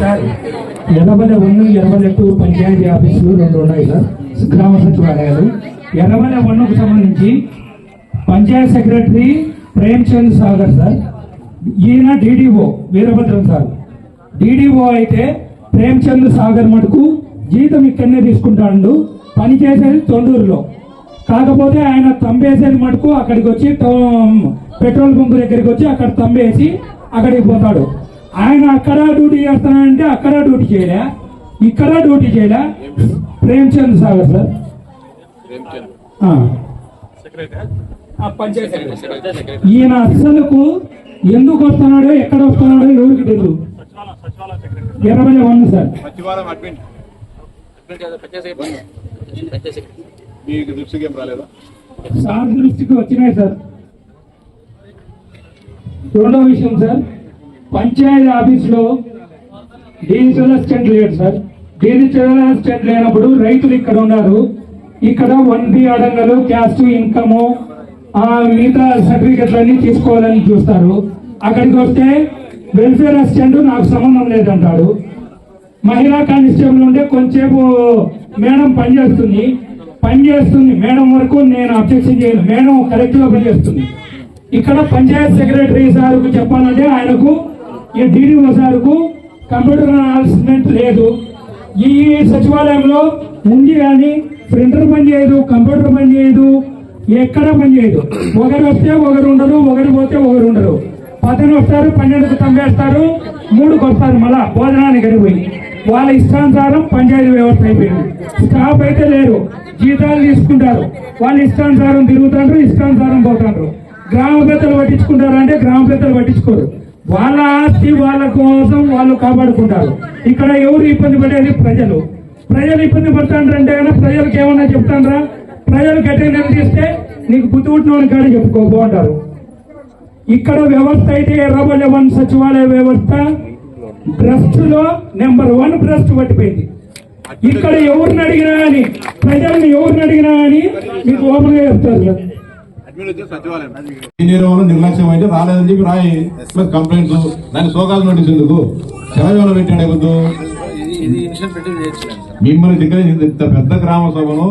Sir Errabala one Errabala two panchayati ఆఫీసులు రెండు ఉన్నాయి సార్. గ్రామ సచివాలయాలు. ఎర్రబల వన్కు సంబంధించి పంచాయత్ సెక్రటరీ ప్రేమ్చంద్ సాగర్ సార్. ఈయన డిడిఓ వీరభద్రం సార్. డిడిఓ అయితే ప్రేమ్చంద్ సాగర్ మటుకు జీతం ఇక్కడనే తీసుకుంటాడు. పని చేసేది తొండూరులో. కాకపోతే ఆయన తంబేసేది మటుకు అక్కడికి వచ్చి తో- పెట్రోల్ బంక్ దగ్గరికి వచ్చి అక్కడ తంబేసి అక్కడికి పోతాడు. ఆయన అక్కడ డ్యూటీ చేస్తానంటే అక్కడ డ్యూటీ చేయలే ఇక్కడ డ్యూటీ చేయలే ప్రేమ్చంద్ సాగర్ సార్. ఈయన అసలుకు ఎందుకు వస్తున్నాడో ఎక్కడ వస్తున్నాడో ఎవరికి తెలియదు ఇరవై వన్ సార్. సార్ దృష్టికి వచ్చినాయి సార్. రెండో విషయం సార్. పంచాయతీ ఆఫీసులో డిజిటల్ అసిస్టెంట్ లేడు సార్. డిజిటల్ అసిస్టెంట్ లేనప్పుడు రైతులు ఇక్కడ ఉన్నారు. ఇక్కడ వన్ బి అడంగలు క్యాస్ట్ ఇన్కమ్ ఆ మిగతా సర్టిఫికెట్లు అన్ని తీసుకోవాలని చూస్తారు. అక్కడికి వస్తే వెల్ఫేర్ అసిస్టెంట్ నాకు సంబంధం లేదంటాడు. మహిళా కానిస్టేబుల్ ఉంటే కొంచెంసేపు మేడం పనిచేస్తుంది పనిచేస్తుంది మేడం వరకు నేను అబ్జెక్షన్ చేయను. మేడం కరెక్ట్గా పనిచేస్తుంది ఇక్కడ పంచాయత్ సెక్రటరీ సార్కు చెప్పాలంటే ఆయనకు ఈ డిడిఓ సార్కు కంప్యూటర్ అనౌన్స్మెంట్ లేదు. ఈ సచివాలయంలో ఉంది కానీ ప్రింటర్ పని చేయదు కంప్యూటర్ పని చేయదు ఎక్కడ పని చేయదు. ఒకరు వస్తే ఒకరు ఉండరు ఒకరు పోతే ఒకరు ఉండరు. పదిహేను వస్తారు పన్నెండుకు తమ్మేస్తారు మూడుకు వస్తారు మళ్ళా భోజనానికి అడిగిపోయి వాళ్ళ ఇష్టానుసారం పంచాయతీ వ్యవస్థ అయిపోయింది. స్టాఫ్ అయితే లేరు జీతాలు తీసుకుంటారు. వాళ్ళ ఇష్టానుసారం తిరుగుతారు ఇష్టానుసారం పోతారు. గ్రామ పెద్దలు పట్టించుకుంటారు అంటే గ్రామ పెద్దలు పట్టించుకోరు. వాళ్ళ ఆస్తి వాళ్ళ కోసం వాళ్ళు కాపాడుకుంటారు. ఇక్కడ ఎవరు ఇబ్బంది పడేది? ప్రజలు. ప్రజలు ఇబ్బంది పడుతుంటారంటే కనుక ప్రజలకు ఏమన్నా చెప్తాండ్రా? ప్రజలకు అటెండెన్స్ ఇస్తే నీకు బుద్ధి పుట్టినవని కానీ చెప్పుకోబో అంటారు ఇక్కడ వ్యవస్థ అయితే ఎర్రబల్లె వన్ సచివాలయ వ్యవస్థ భ్రష్ట్లో నెంబర్ వన్ ట్రస్ట్ పట్టిపోయింది. ఇక్కడ ఎవరిని అడిగినా అని ప్రజల్ని ఎవరిని అడిగినా అని మీకు ఓపెన్గా చెప్తారు వాళ్ళు నిర్లక్ష్యం అయితే రాలేదని చెప్పి రాయి. ప్లస్ కంప్లైంట్స్ దాని సోకాలు నోటీస్ ఎందుకు? సెలవు పెట్టాడు వద్దు మిమ్మల్ని దగ్గర ఇంత పెద్ద గ్రామ సభను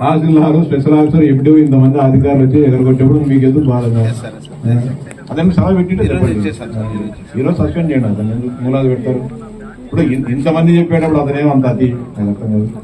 తహసీల్దార్ స్పెషల్ ఆఫీసర్ ఎండిఓ ఇంతమంది అధికారులు వచ్చి ఎగరగొట్టేప్పుడు మీకు ఎందుకు బాధ? అదే సెలవు పెట్టింటే. ఈరోజు సస్పెండ్ చేయండి అతను మూలాలు పెడతారు? ఇప్పుడు ఇంతమంది చెప్పేటప్పుడు అతనేమంత అతి కాదు.